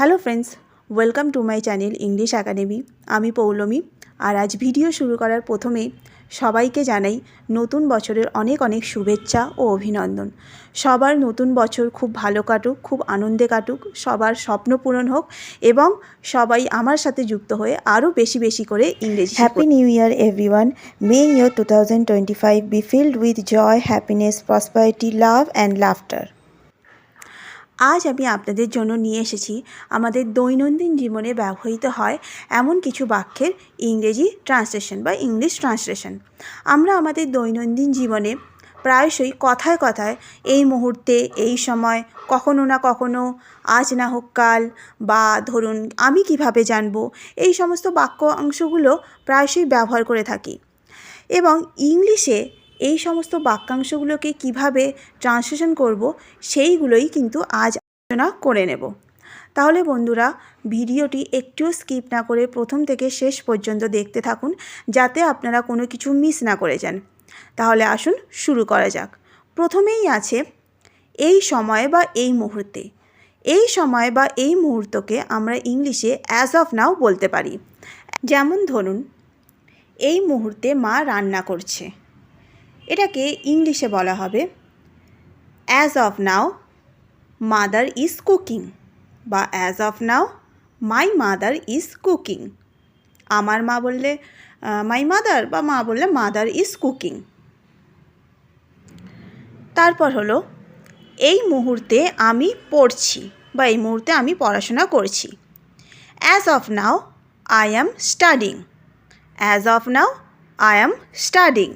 Hello friends welcome to my channel English academy আমি পৌলমি আর আজ video শুরু করার প্রথমেই সবাইকে জানাই নতুন বছরের অনেক অনেক শুভেচ্ছা ও অভিনন্দন সবার নতুন বছর খুব ভালো কাটুক খুব আনন্দে কাটুক সবার স্বপ্ন পূরণ হোক এবং সবাই আমার সাথে যুক্ত হয়ে আরও বেশি বেশি করে ইংরেজি Happy New Year, everyone. May year 2025 be filled with joy, happiness, prosperity, love and laughter. আজ আমি আপনাদের জন্য নিয়ে এসেছি আমাদের দৈনন্দিন জীবনে ব্যবহৃত হয় এমন কিছু বাক্যের ইংরেজি ট্রান্সলেশন বা ইংলিশ ট্রান্সলেশন। আমরা আমাদের দৈনন্দিন জীবনে প্রায়শই কথায় কথায় এই মুহূর্তে, এই সময়, কখনো না কখনো, আজ না হোক কাল বা ধরুন আমি কীভাবে জানব, এই সমস্ত বাক্য অংশগুলো প্রায়শই ব্যবহার করে থাকি। এবং ইংলিশে এই সমস্ত বাক্যাংশগুলোকে কীভাবে ট্রান্সলেশন করব, সেইগুলোই কিন্তু আজ আলোচনা করে নেব। তাহলে বন্ধুরা, ভিডিওটি একটুও স্কিপ না করে প্রথম থেকে শেষ পর্যন্ত দেখতে থাকুন, যাতে আপনারা কোনো কিছু মিস না করে যান। তাহলে আসুন শুরু করা যাক। প্রথমেই আছে, এই সময় বা এই মুহূর্তে। এই সময় বা এই মুহূর্তকে আমরা ইংলিশে অ্যাজ অফ নাও বলতে পারি। যেমন ধরুন, এই মুহূর্তে মা রান্না করছে। এটাকে ইংলিশে বলা হবে as of now mother is cooking বা as of now my mother is cooking আমার মা বললে মাই মাদার বা, মা বললে মাদার ইজ কুকিং তারপর হলো, এই মুহূর্তে আমি পড়ছি বা, এই মুহূর্তে আমি পড়াশোনা করছি। As of now I am studying as of now I am studying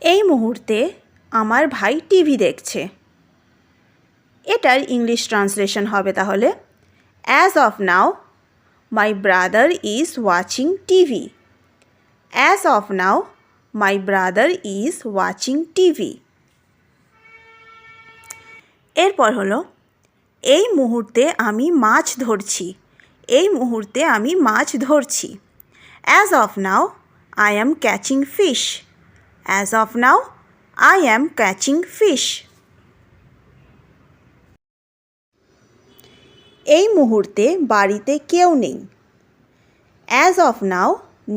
এই মুহূর্তে আমার ভাই টিভি দেখছে। এটার ইংলিশ ট্রান্সলেশন হবে তাহলে। As of now my brother is watching TV. As of now my brother is watching TV. এরপর হলো, এই মুহূর্তে আমি মাছ ধরছি। এই মুহূর্তে আমি মাছ ধরছি। As of now I am catching fish as of now I am catching fish এই মুহূর্তে বাড়িতে কেউ নেই। As of now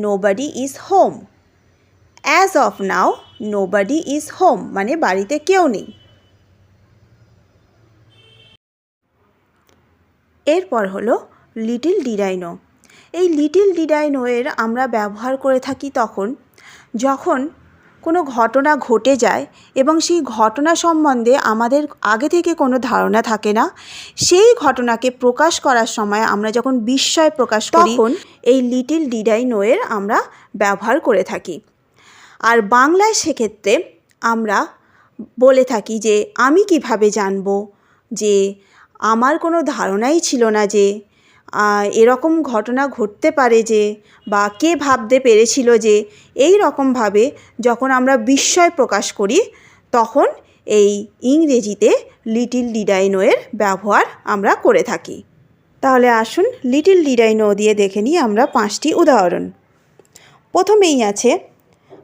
nobody is home as of now nobody is home মানে বাড়িতে কেউ নেই। এরপর হলো লিটিল ডিডাইনো এই লিটিল ডিডাইনো এর আমরা ব্যবহার করে থাকি তখন, যখন কোনো ঘটনা ঘটে যায় এবং সেই ঘটনা সম্বন্ধে আমাদের আগে থেকে কোনো ধারণা থাকে না সেই ঘটনাকে প্রকাশ করার সময় আমরা যখন বিস্ময় প্রকাশ করি তখন এই লিটিল ডিডাইনো এর আমরা ব্যবহার করে থাকি। আর বাংলায় সেক্ষেত্রে আমরা বলে থাকি যে আমি কীভাবে জানব যে আমার কোনো ধারণাই ছিল না যে এরকম ঘটনা ঘটতে পারে যে বা কে ভাবতে পেরেছিল যে এই রকমভাবে যখন আমরা বিস্ময় প্রকাশ করি, তখন এই ইংরেজিতে লিটিল ডিডাইনোয়ের ব্যবহার আমরা করে থাকি। তাহলে আসুন লিটিল ডিডাইনো দিয়ে দেখে নিই আমরা পাঁচটি উদাহরণ। প্রথমেই আছে,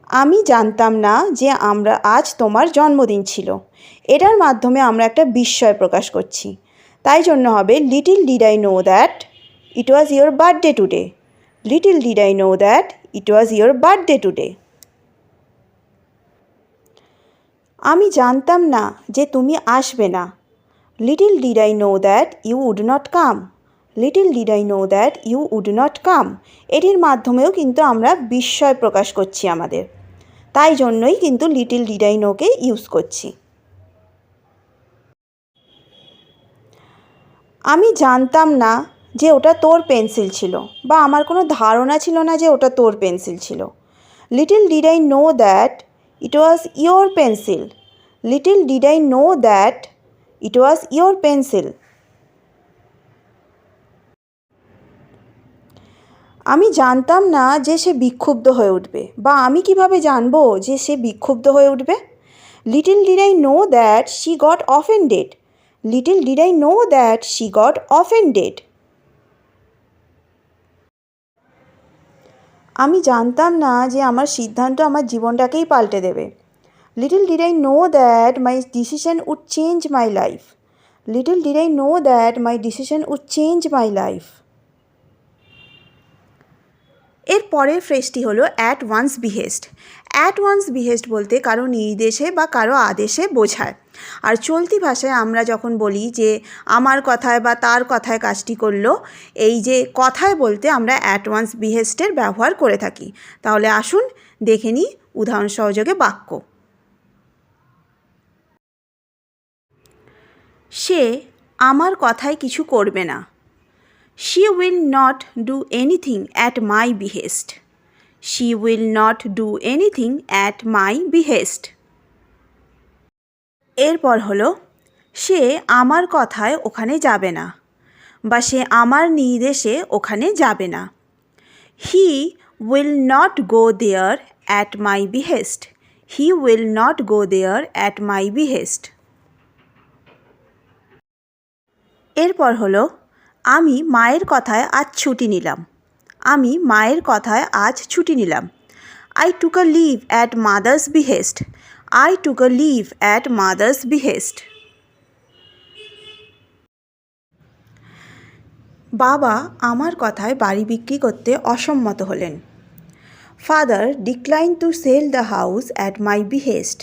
আমি জানতাম না যে আমরা আজ তোমার জন্মদিন ছিল। এটার মাধ্যমে আমরা একটা বিস্ময় প্রকাশ করছি। তাই জন্য হবে little did I know that it was your birthday today little did I know that it was your birthday today আমি জানতাম না যে তুমি আসবে না। Little did I know that you would not come little did I know that you would not come এটির মাধ্যমেও কিন্তু আমরা বিস্ময় প্রকাশ করছি আমাদের। তাই জন্যই কিন্তু লিটিল ডিড আই নোকে ইউজ করছি। আমি জানতাম না যে ওটা তোর পেন্সিল ছিল, বা আমার কোনো ধারণা ছিল না যে ওটা তোর পেন্সিল ছিল। Little did I know that it was your pencil. Little did I know that it was your pencil. আমি জানতাম না যে সে বিক্ষুব্ধ হয়ে উঠবে, বা আমি কীভাবে জানব যে সে বিক্ষুব্ধ হয়ে উঠবে? Little did I know that she got offended. Little did I know that she got offended. আমি জানতাম না যে আমার সিদ্ধান্ত আমার জীবনটাকেই পাল্টে দেবে। Little did I know that my decision would change my life little did I know that my decision would change my life এর পরের ফ্রেজটি হলো at one's behest at one's behest বলতে কারও নির্দেশে বা কারও আদেশে বোঝায় আর চলতি ভাষায় আমরা যখন বলি যে আমার কথায় বা তার কথায় কাজটি করল এই যে কথায় বলতে আমরা অ্যাট ওয়ান্স বিহেস্টের ব্যবহার করে থাকি তাহলে আসুন দেখে নিই উদাহরণ সহযোগে বাক্য সে আমার কথায় কিছু করবে না she will not do anything at my behest. She will not do anything at my behest. এরপর হলো, সে আমার কথায় ওখানে যাবে না, বা সে আমার নির্দেশে ওখানে যাবে না। He will not go there at my behest he will not go there at my behest এরপর হলো, আমি মায়ের কথায় আজ ছুটি নিলাম। আমি মায়ের কথায় আজ ছুটি নিলাম। I took a leave at mother's behest I took a leave at mother's behest বাবা আমার কথায় বাড়ি বিক্রি করতে অসম্মত হলেন। Father decline to sell the house at my behest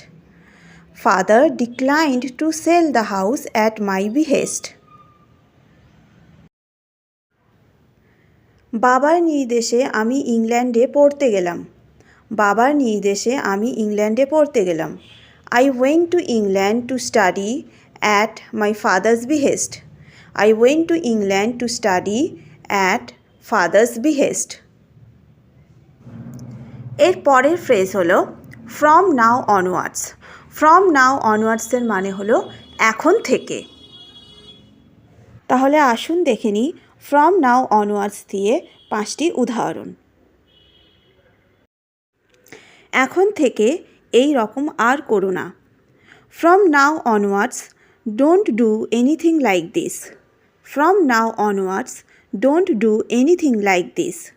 father declined to sell the house at my behest বাবার নির্দেশে আমি ইংল্যান্ডে পড়তে গেলাম। বাবার নির্দেশে আমি ইংল্যান্ডে পড়তে গেলাম। I went to England to study at my father's behest I went to England to study at father's behest এর পরের ফ্রেজ হলো from now onwards from now অনওয়ার্ডসের মানে হলো, এখন থেকে। তাহলে আসুন দেখে নিই ফ্রম নাও অনওয়ার্ডস দিয়ে পাঁচটি উদাহরণ। এখন থেকে এই রকম আর করো না। From now onwards, don't do anything like this. From now onwards, don't do anything like this.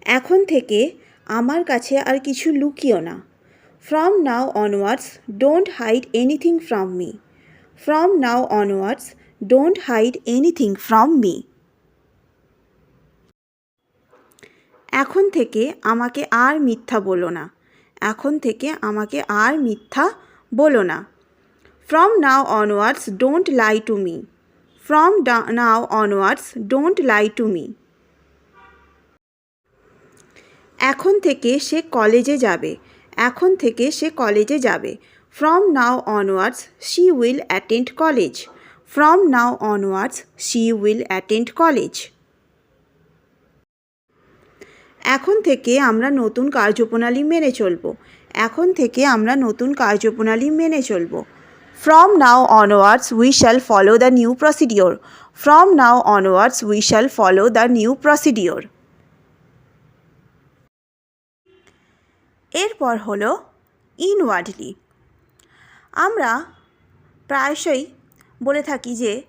এখন থেকে আমার কাছে আর কিছু লুকিও না। From now onwards, don't hide anything from me. From now onwards don't hide anything from me এখন থেকে আমাকে আর মিথ্যা বলো না। এখন থেকে আমাকে আর মিথ্যা বলো না। From now onwards don't lie to me from now onwards don't lie to me এখন থেকে সে কলেজে যাবে। এখন থেকে সে কলেজে যাবে। From now onwards she will attend college from now onwards she will attend college এখন থেকে আমরা নতুন কার্যপ্রণালী মেনে চলব। এখন থেকে আমরা নতুন কার্যপ্রণালী মেনে চলব। From now onwards we shall follow the new procedure from now onwards we shall follow the new procedure এরপর হলো ইনওয়ার্ডলি আমরা প্রায়শই বলে থাকি যে,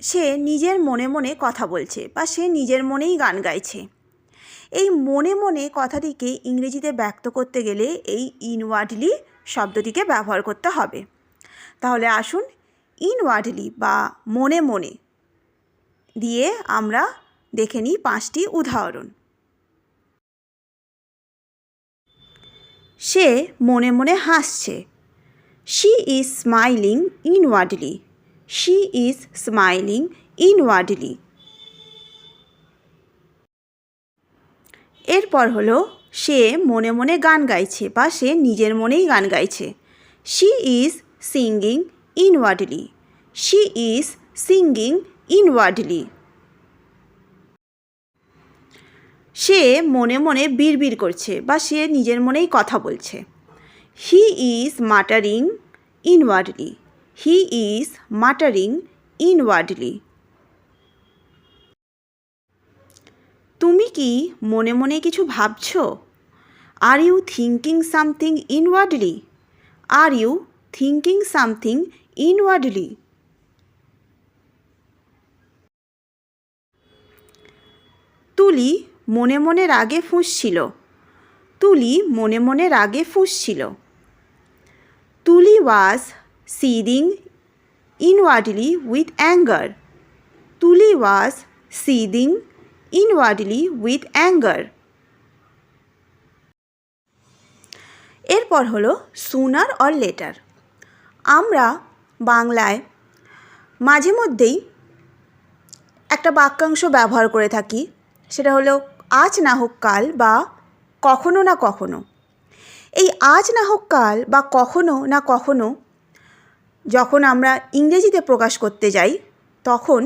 সে নিজের মনে মনে কথা বলছে বা সে নিজের মনেই গান গাইছে। এই মনে মনে কথাটিকে ইংরেজিতে ব্যক্ত করতে গেলে এই ইনওয়ার্ডলি শব্দটিকে ব্যবহার করতে হবে। তাহলে আসুন ইনওয়ার্ডলি বা মনে মনে দিয়ে আমরা দেখে নিই পাঁচটি উদাহরণ। সে মনে মনে হাসছে। She is smiling inwardly she is smiling inwardly এরপর হলো, সে মনে মনে গান গাইছে বা সে নিজের মনেই গান গাইছে। She is singing inwardly she is singing inwardly সে মনে মনে বিড়বিড় করছে বা সে নিজের মনেই কথা বলছে। হি ইজ মাটারিং ইনওয়ার্ডলি হি ইজ মাটারিং ইনওয়ার্ডলি তুমি কি মনে মনে কিছু ভাবছ? Are you thinking something inwardly are you thinking something inwardly Tuli মনে মনে রাগে ফুঁসছিল। তুলি মনে মনে রাগে ফুঁসছিল। তুলি ওয়াজ seething inwardly with anger. Tuli was seething inwardly with anger. এরপর হলো সুনার অর লেটার আমরা বাংলায় মাঝে মধ্যেই একটা বাক্যাংশ ব্যবহার করে থাকি, সেটা হলো আজ না হোক কাল বা কখনো না কখনো এই আজ না হোক কাল বা কখনো না কখনো যখন আমরা ইংরেজিতে প্রকাশ করতে যাই, তখন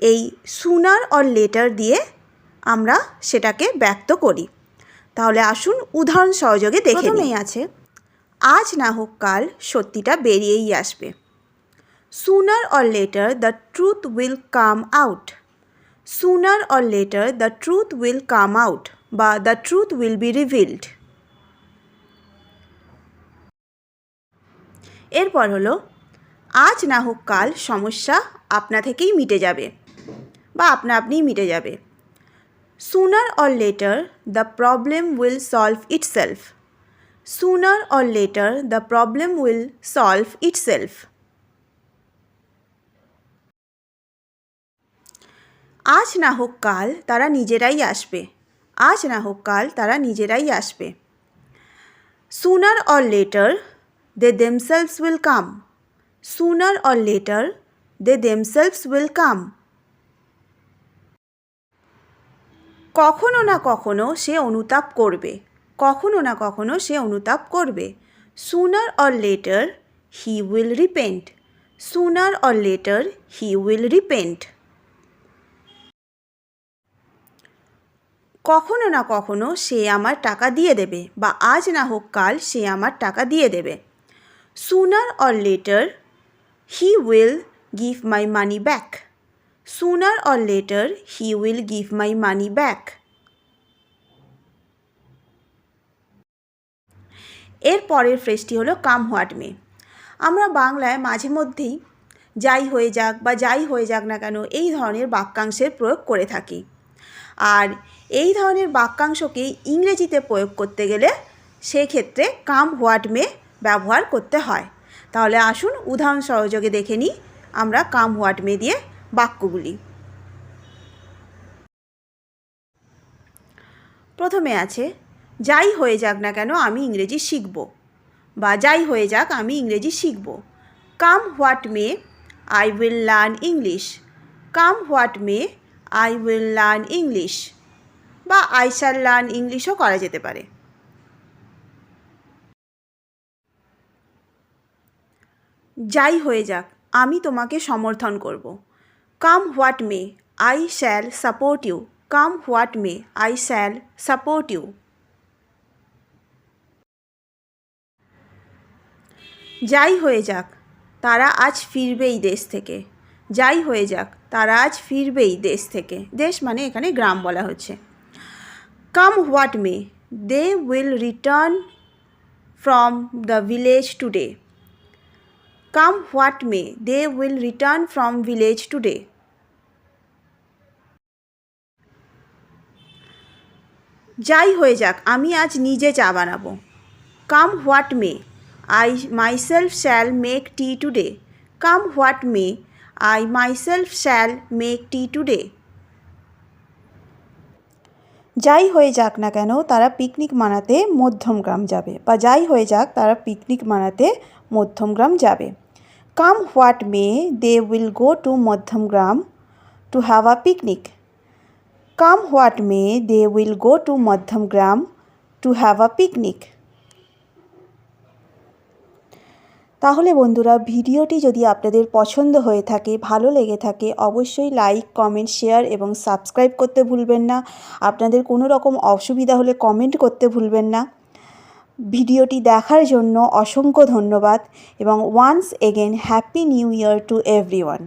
এই সুনার অর লেটার দিয়ে আমরা সেটাকে ব্যক্ত করি। তাহলে আসুন উদাহরণ সহযোগে দেখে প্রথমেই আছে, আজ না হোক কাল সত্যিটা বেরিয়েই আসবে। Sooner or later the truth will come out sooner or later the truth will come out বা the truth will be revealed এরপর হলো আজ না হোক কাল সমস্যা আপনা থেকেই মিটে যাবে বা আপনা আপনিই মিটে যাবে। Sooner or later the problem will solve it itself sooner or later the problem will solve it itself আজ না হোক কাল তারা নিজেরাই আসবে। আজ না হোক কাল তারা নিজেরাই আসবে। Sooner or later they themselves will come sooner or later they themselves will come কখনো না কখনো সে অনুতাপ করবে। কখনো না কখনো সে অনুতাপ করবে। Sooner or later he will repent sooner or later he will repent কখনো না কখনো সে আমার টাকা দিয়ে দেবে বা আজ না হোক কাল সে আমার টাকা দিয়ে দেবে। Sooner or later he will give my money back sooner or later he will give my money back এর পরের ফ্রেজটি হলো কাম হোয়াট মে আমরা বাংলায় মাঝে মধ্যেই যাই হয়ে যাক বা যাই হয়ে যাক না কেন, এই ধরনের বাক্যাংশের প্রয়োগ করে থাকি। আর এই ধরনের বাক্যাংশকে ইংরেজিতে প্রয়োগ করতে গেলে সেক্ষেত্রে কাম হোয়াট মে ব্যবহার করতে হয়। তাহলে আসুন উদাহরণ সহযোগে দেখে নিই। আমরা কাম হোয়াট মে দিয়ে বাক্যগুলি। প্রথমে আছে, যাই হয়ে যাক না কেন আমি ইংরেজি শিখব বা যাই হয়ে যাক আমি ইংরেজি শিখব come what may I will learn English come what may I will learn English বা আই শ্যাল লার্ন ইংলিশও করা যেতে পারে যাই হয়ে যাক, আমি তোমাকে সমর্থন করব। Come what may I shall support you come what may I shall support you যাই হয়ে যাক, তারা আজ ফিরবেই দেশ থেকে। যাই হয়ে যাক, তারা আজ ফিরবেই দেশ থেকে। দেশ মানে এখানে গ্রাম বলা হচ্ছে। Come what may they will return from the village today come what may they will return from village today যাই হয়ে যাক, আমি আজ নিজে চা বানাবো। Come what may I myself shall make tea today come what may I myself shall make tea today যাই হয়ে যাক না কেন, তারা পিকনিক মানাতে মধ্যমগ্রাম যাবে। বা যাই হয়ে যাক, তারা পিকনিক মানাতে মধ্যমগ্রাম যাবে। Come what may they will go to Madhyamgram to have a picnic come what may they will go to Madhyamgram to have a picnic তাহলে বন্ধুরা, ভিডিওটি যদি আপনাদের পছন্দ হয়ে থাকে, ভালো লেগে থাকে, অবশ্যই লাইক কমেন্ট শেয়ার এবং সাবস্ক্রাইব করতে ভুলবেন না। আপনাদের কোনো রকম অসুবিধা হলে কমেন্ট করতে ভুলবেন না। ভিডিওটি দেখার জন্য অসংখ্য ধন্যবাদ এবং once again happy new year to everyone